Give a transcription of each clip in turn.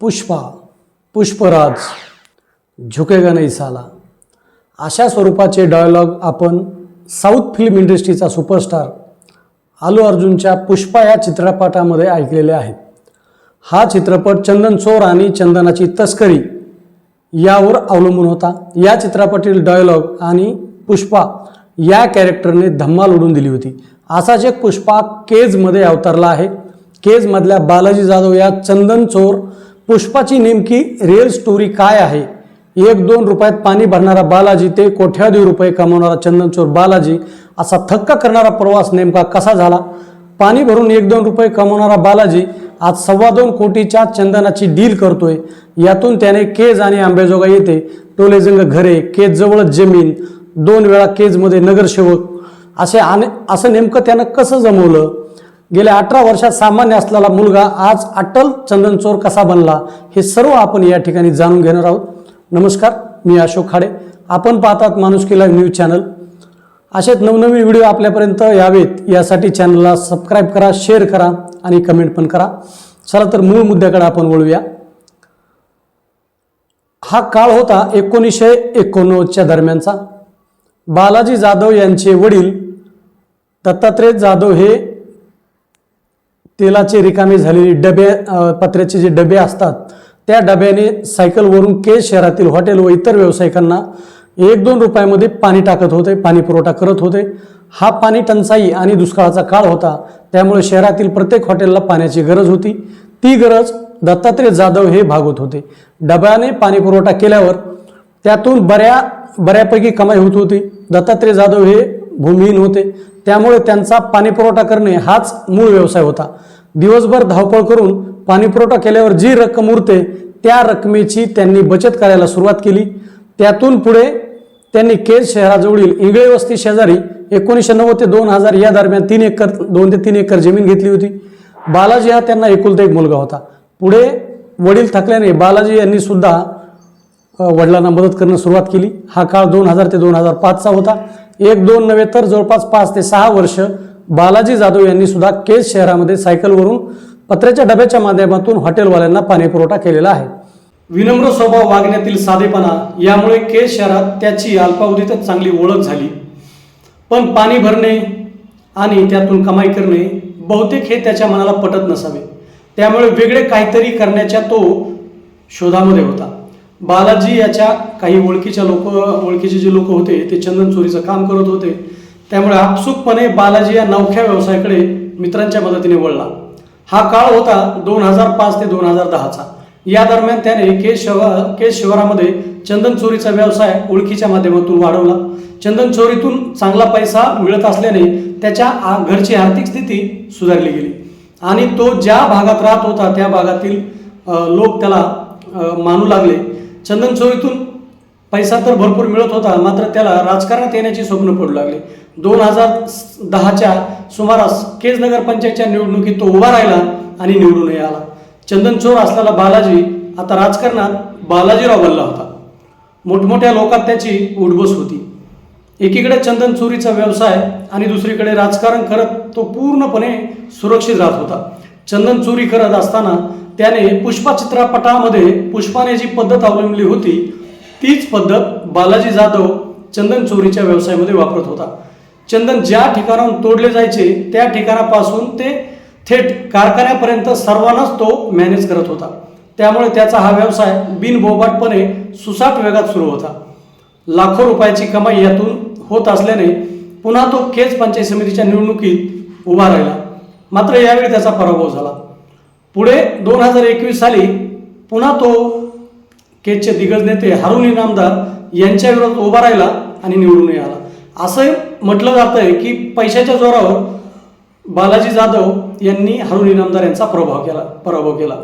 पुष्पा पुष्पराज झुकेगा नाही साला. अशा स्वरूपाचे डायलॉग आपण साऊथ फिल्म इंडस्ट्रीचा सुपरस्टार आलू अर्जुनच्या पुष्पा या चित्रपटामध्ये ऐकलेले आहेत. हा चित्रपट चंदन चोर आणि चंदनाची तस्करी यावर अवलंबून होता. या चित्रपटातील डायलॉग आणि पुष्पा या कॅरेक्टरने धम्माल उडून दिली होती. असाच एक पुष्पा केजमध्ये अवतरला आहे. केजमधल्या बालाजी जाधव या चंदन चोर पुष्पाची नेमकी रिअल स्टोरी काय आहे? एक दोन रुपयात पाणी भरणारा बालाजी ते कोट्यावधी रुपये कमवणारा चंदन चोर बालाजी? असा थक्क करणारा प्रवास नेमका कसा झाला? पाणी भरून एक दोन रुपये कमवणारा बालाजी आज सव्वा दोन कोटीच्या चंदनाची डील करतोय. यातून त्याने केज आणि आंबेजोगा येथे टोलेजंग घरे केजजवळच जमीन दोन वेळा केजमध्ये नगरसेवक. असे आणि असं नेमकं त्यानं कसं जमवलं? गेल्या अठरा वर्षात सामान्य असलेला मुलगा आज अटल चंदन चोर कसा बनला हे सर्व आपण या ठिकाणी जाणून घेणार आहोत. नमस्कार मी अशोक खाडे. आपण पाहतात माणुसकी लाईव्ह न्यूज चॅनल. असेच नवनवीन व्हिडिओ आपल्यापर्यंत यावेत. यासाठी चॅनलला सबस्क्राईब करा शेअर करा आणि कमेंट पण करा. चला तर मूळ मुद्द्याकडे आपण वळूया. हा काळ होता एकोणीसशे एकोणनव्वदच्या दरम्यानचा. बालाजी जाधव यांचे वडील दत्तात्रय जाधव हे तेलाचे रिकामे झालेले डबे पत्र्याचे जे डबे असतात त्या डब्याने सायकलवरून केज शहरातील हॉटेल व इतर व्यावसायिकांना एक दोन रुपयामध्ये पाणी टाकत होते पाणी पुरवठा करत होते. हा पाणी टंचाई आणि दुष्काळाचा काळ होता त्यामुळे शहरातील प्रत्येक हॉटेलला पाण्याची गरज होती. ती गरज दत्तात्रय जाधव हे भागवत होते. डब्याने पाणी पुरवठा केल्यावर त्यातून बऱ्या बऱ्यापैकी कमाई होत होती. दत्तात्रय जाधव हे भूमिहीन होते. त्यामुळे त्यांचा पाणीपुरवठा करणे हाच मूळ व्यवसाय होता. दिवसभर धावपळ करून पाणीपुरवठा केल्यावर जी रक्कम उरते त्या रकमेची त्यांनी बचत करायला सुरुवात केली. त्यातून पुढे त्यांनी केज शहराजवळील इंगळे वस्ती शेजारी एकोणीसशे नव्वद ते दोन हजार या दरम्यान तीन एकर दोन ते तीन एकर जमीन घेतली होती. बालाजी हा त्यांना एकुलता एक मुलगा होता. पुढे वडील थकल्याने बालाजी यांनी सुद्धा वडिलांना मदत करणं सुरुवात केली. हा काळ दोन हजार ते दोन हजार पाचचा होता. एक दोन नव्हे तर जवळपास पाच ते सहा वर्ष बालाजी जाधव यांनी सुद्धा केज शहरामध्ये सायकलवरून पत्र्याच्या डब्याच्या माध्यमातून हॉटेलवाल्यांना पाणी पुरवठा केलेला आहे. विनम्र स्वभाव वागण्यातील साधेपणा यामुळे केज शहरात त्याची अल्पावधीतच चांगली ओळख झाली. पण पाणी भरणे आणि त्यातून कमाई करणे बहुतेक हे त्याच्या मनाला पटत नसावे. त्यामुळे वेगळे काहीतरी करण्याच्या तो शोधामध्ये होता. बालाजी याच्या काही ओळखीच्या लोक ओळखीचे जे लोक होते ते चंदन चोरीचं काम करत होते. त्यामुळे आपसुकपणे बालाजी या नवख्या व्यवसायाकडे मित्रांच्या मदतीने वळला. हा काळ होता दोन हजार पाच ते दोन हजार दहाचा. या दरम्यान त्याने केज शहर केज शहरामध्ये चंदन चोरीचा व्यवसाय ओळखीच्या माध्यमातून वाढवला. चंदन चोरीतून चांगला पैसा मिळत असल्याने त्याच्या घरची आर्थिक स्थिती सुधारली गेली. आणि तो ज्या भागात राहत होता त्या भागातील लोक त्याला मानू लागले. चंदन चोरीतून पैसा तर भरपूर मिळत होता मात्र त्याला राजकारणात येण्याची स्वप्न पडू लागले. दोन हजार दहाच्या सुमारास केज नगर पंचायतच्या निवडणुकीत तो उभा राहिला आणि निवडूनही आला. चंदन चोर असलेला बालाजी आता राजकारणात बालाजीराव बनला होता. मोठमोठ्या लोकात त्याची उठबस होती. एकीकडे चंदन चोरीचा व्यवसाय आणि दुसरीकडे राजकारण करत तो पूर्णपणे सुरक्षित राहत होता. चंदन चोरी करत असताना त्याने पुष्पा चित्रपटामध्ये पुष्पाने जी पद्धत अवलंबली होती तीच पद्धत बालाजी जाधव चंदन चोरीच्या व्यवसायामध्ये वापरत होता. चंदन ज्या ठिकाणाहून तोडले जायचे त्या ठिकाणापासून ते थेट कारखान्यापर्यंत सर्वांनाच तो मॅनेज करत होता. त्यामुळे त्याचा हा व्यवसाय बिनबोबाटपणे सुसाट वेगात सुरू होता. लाखो रुपयाची कमाई यातून होत असल्याने पुन्हा तो केज पंचायत समितीच्या निवडणुकीत उभा राहिला. मात्र यावेळी त्याचा पराभव झाला. पुढे दोन हजार एकवीस साली पुन्हा तो केजचे दिग्गज नेते हारून इनामदार यांच्या विरोधात उभा राहिला आणि निवडूनही आला. असं म्हटलं जातं आहे की पैशाच्या जोरावर बालाजी जाधव यांनी हारून इनामदार यांचा प्रभाव केला पराभव केला.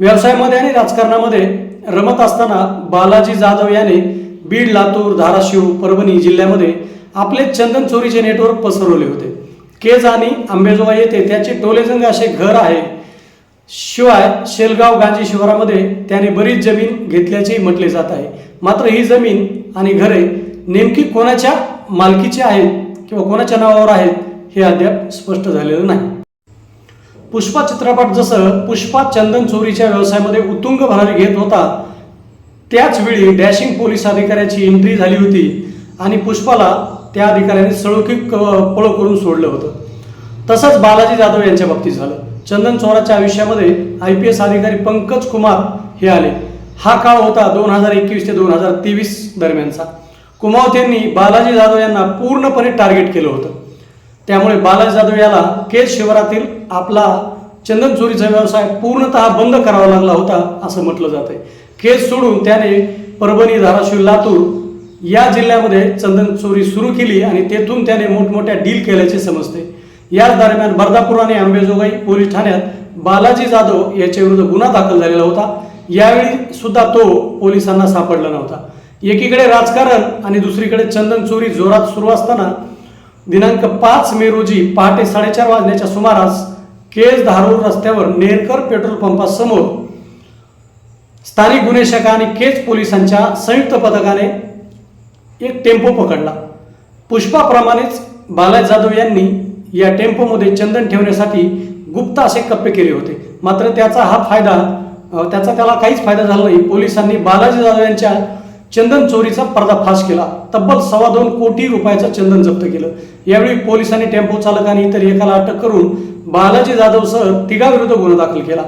व्यवसायामध्ये आणि राजकारणामध्ये रमत असताना बालाजी जाधव याने बीड लातूर धाराशिव परभणी जिल्ह्यामध्ये आपले चंदन चोरीचे नेटवर्क पसरवले होते. केज आणि आंबेजोगाई येथे त्याचे टोलेजंग असे घर आहे. शिवाय शेलगाव गांजी शिवारामध्ये त्याने बरीच जमीन घेतल्याचे म्हटले जात आहे. मात्र ही जमीन आणि घरे नेमकी कोणाच्या मालकीची आहेत किंवा कोणाच्या नावावर आहेत हे अद्याप स्पष्ट झालेलं नाही. पुष्पा चित्रपट जसं पुष्पा चंदन चोरीच्या व्यवसायामध्ये उत्तुंग भरारी घेत होता त्याचवेळी डॅशिंग पोलीस अधिकाऱ्याची एंट्री झाली होती आणि पुष्पाला त्या अधिकाऱ्याने सळोखी क- पळ करून सोडलं होतं. तसंच बालाजी जाधव यांच्या बाबतीत झालं. चंदन चोराच्या आयुष्यामध्ये आय पी एस अधिकारी पंकज कुमार हे आले. हा काळ होता दोन हजार एकवीस ते दोन हजार तेवीस दरम्यानचा. कुमावत यांनी बालाजी जाधव यांना पूर्णपणे टार्गेट केलं होतं. त्यामुळे बालाजी जाधव याला केज शिवारातील आपला चंदन चोरीचा व्यवसाय पूर्णतः बंद करावा लागला होता असं म्हटलं जातंय. केज सोडून त्याने परभणी धाराशिव लातूर या जिल्ह्यामध्ये चंदन चोरी सुरू केली आणि तेथून त्याने मोठमोठ्या डील केल्याचे समजते याच दरम्यान बर्दापूर आणि अंबेजोगाई पोलीस ठाण्यात बालाजी जाधव याच्या विरुद्ध गुन्हा दाखल झालेला होता. यावेळी सुद्धा तो पोलिसांना सापडला नव्हता. एकीकडे राजकारण आणि दुसरीकडे चंदन चोरी जोरात सुरू असताना दिनांक पाच मे रोजी पहाटे साडेचार वाजण्याच्या सुमारास केज धारूर रस्त्यावर नेरकर पेट्रोल पंपासमोर स्थानिक गुन्हे शाखा आणि केज पोलिसांच्या संयुक्त पथकाने एक टेम्पो पकडला. पुष्पाप्रमाणेच बालाजी जाधव यांनी या टेम्पोमध्ये चंदन ठेवण्यासाठी गुप्त असे कप्पे केले होते. मात्र त्याचा हा फायदा त्याचा त्याला काहीच फायदा झाला नाही. पोलिसांनी बालाजी जाधव यांच्या चंदन चोरीचा पर्दाफाश केला. तब्बल सव्वा दोन कोटी रुपयाचं चंदन जप्त केलं. यावेळी पोलिसांनी टेम्पो चालक आणि इतर एकाला अटक करून बालाजी जाधवसह तिघाविरुद्ध गुन्हा दाखल केला.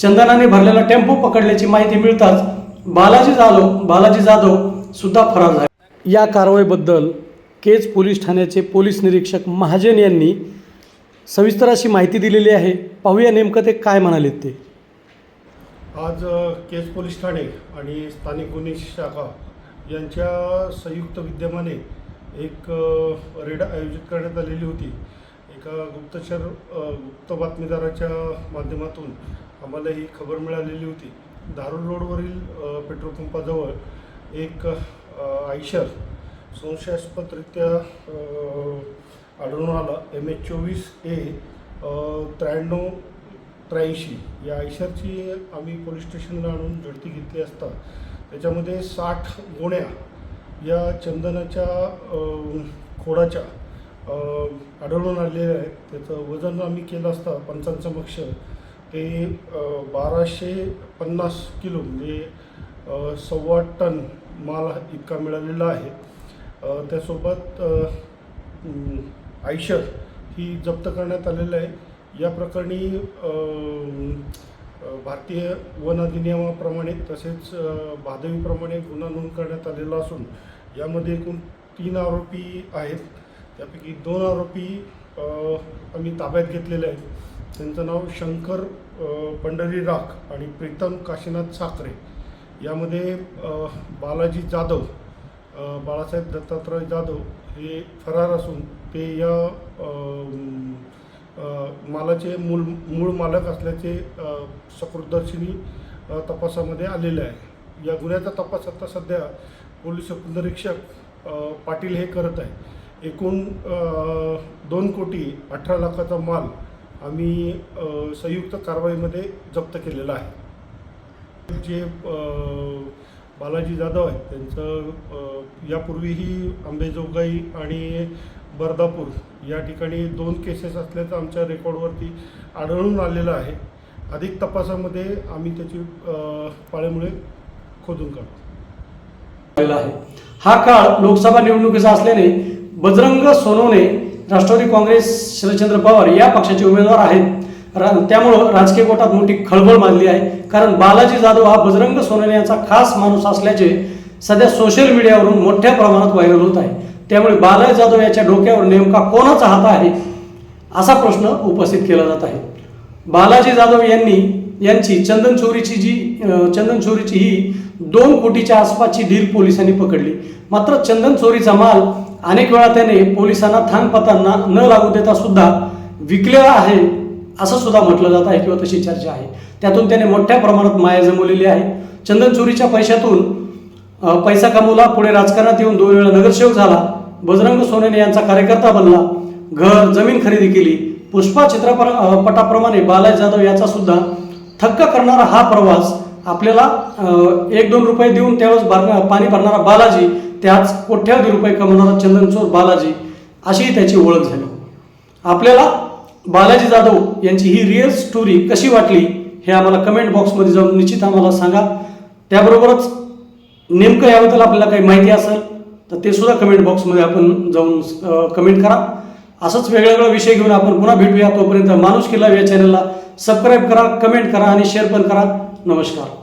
चंदनाने भरलेला टेम्पो पकडल्याची माहिती मिळताच बालाजी जाधव बालाजी जाधव सुद्धा फरार झाले. या कारवाईबद्दल केज पोलीस ठाण्याचे पोलीस निरीक्षक महाजन यांनी सविस्तर अशी माहिती दिलेली आहे. पाहूया नेमकं ते काय म्हणालेत ते. आज केज पोलीस ठाणे आणि स्थानिक गुन्हे शाखा यांच्या संयुक्त विद्यमाने एक रेड आयोजित करण्यात आलेली होती. एका गुप्तचर गुप्त बातमीदाराच्या माध्यमातून आम्हाला ही खबर मिळालेली होती. धारूर रोडवरील पेट्रोल पंपाजवळ एक आयशर संशयास्पदरित्या आढळून आला. एम एच चोवीस ए त्र्याण्णव त्र्याऐंशी या आयशरची आम्ही पोलीस स्टेशनला आणून झडती घेतली असता त्याच्यामध्ये साठ गोण्या या चंदनाच्या खोडाच्या आढळून आलेल्या आहेत. त्याचं वजन आम्ही केलं असता पंचांसमक्ष ते बाराशे पन्नास किलो म्हणजे सव्वा टन माल इतका मिळालेला आहे. त्यासोबत आयशर ही जप्त करण्यात आलेलं आहे. या प्रकरणी भारतीय वन अधिनियमाप्रमाणे तसेच भादवीप्रमाणे गुन्हा नोंद करण्यात आलेला असून यामध्ये एकूण तीन आरोपी आहेत. त्यापैकी दोन आरोपी आम्ही ताब्यात घेतलेले आहेत. त्यांचं नाव शंकर पंढरी राख आणि प्रीतम काशीनाथ साखरे. यामध्ये बालाजी जाधव बाळासाहेब दत्तात्रय जाधव हे फरार असून ते या मालाचे मूळ मूळ मालक असल्याचे सकृतदर्शनी तपासामध्ये आलेले आहे. या गुन्ह्याचा तपास आता सध्या पोलीस उपनिरीक्षक पाटील हे करत आहे. एकूण दोन कोटी अठरा लाखाचा माल आम्ही संयुक्त कारवाईमध्ये जप्त केलेला आहे. जे बालाजी जाधव आहेत. त्यांचं यापूर्वीही आंबेजोगाई आणि बर्दापूर या ठिकाणी दोन केसेस असल्याचं आमच्या रेकॉर्डवरती आढळून आलेलं आहे. अधिक तपासामध्ये आम्ही त्याची पाळेमुळे खोदून काढतो आहे. हा काळ लोकसभा निवडणुकीचा असल्याने बजरंग सोनवणे राष्ट्रवादी काँग्रेस शरदचंद्र पवार या पक्षाचे उमेदवार आहेत. रा त्यामुळं राजकीय गोटात मोठी खळबळ माजली आहे. कारण बालाजी जाधव हा बजरंग सोनवणे यांचा खास माणूस असल्याचे सध्या सोशल मीडियावरून मोठ्या प्रमाणात व्हायरल होत आहे. त्यामुळे बालाजी जाधव याच्या डोक्यावर नेमका कोणाचा हात आहे असा प्रश्न उपस्थित केला जात आहे. बालाजी जाधव यांनी यांची चंदन चोरीची जी चंदन चोरीची ही दोन कोटीच्या आसपासची डील पोलिसांनी पकडली. मात्र चंदन चोरीचा माल अनेक वेळा त्याने पोलिसांना थांगपताना न लागू देता सुद्धा विकलेला आहे असं सुद्धा म्हटलं जात आहे किंवा तशी चर्चा आहे. त्यातून त्याने मोठ्या प्रमाणात माया जमवलेली आहे. चंदन चोरीच्या पैशातून पैसा कमवला पुढे राजकारणात येऊन दोन वेळा नगरसेवक झाला बजरंग सोनेने यांचा कार्यकर्ता बनला घर जमीन खरेदी केली. पुष्पा चित्रपट पटाप्रमाणे बाला जाधव याचा सुद्धा थक्क करणारा हा प्रवास आपल्याला एक दोन रुपये देऊन त्यावेळेस भरणार पाणी भरणारा बालाजी त्याच कोट्यावधी रुपये कमवणारा चंदनचोर बालाजी अशी त्याची ओळख झाली. आपल्याला बालाजी जाधव यांची ही रिअल स्टोरी कशी वाटली हे आम्हाला कमेंट बॉक्समध्ये जाऊन निश्चित आम्हाला सांगा. त्याबरोबरच नेमकं याबद्दल आपल्याला काही माहिती असेल तर ते सुद्धा कमेंट बॉक्समध्ये आपण जाऊन कमेंट करा. असंच वेगवेगळा विषय घेऊन आपण पुन्हा भेटूया. तोपर्यंत माणूस केला या चॅनलला सबस्क्राईब करा कमेंट करा आणि शेअर पण करा. नमस्कार.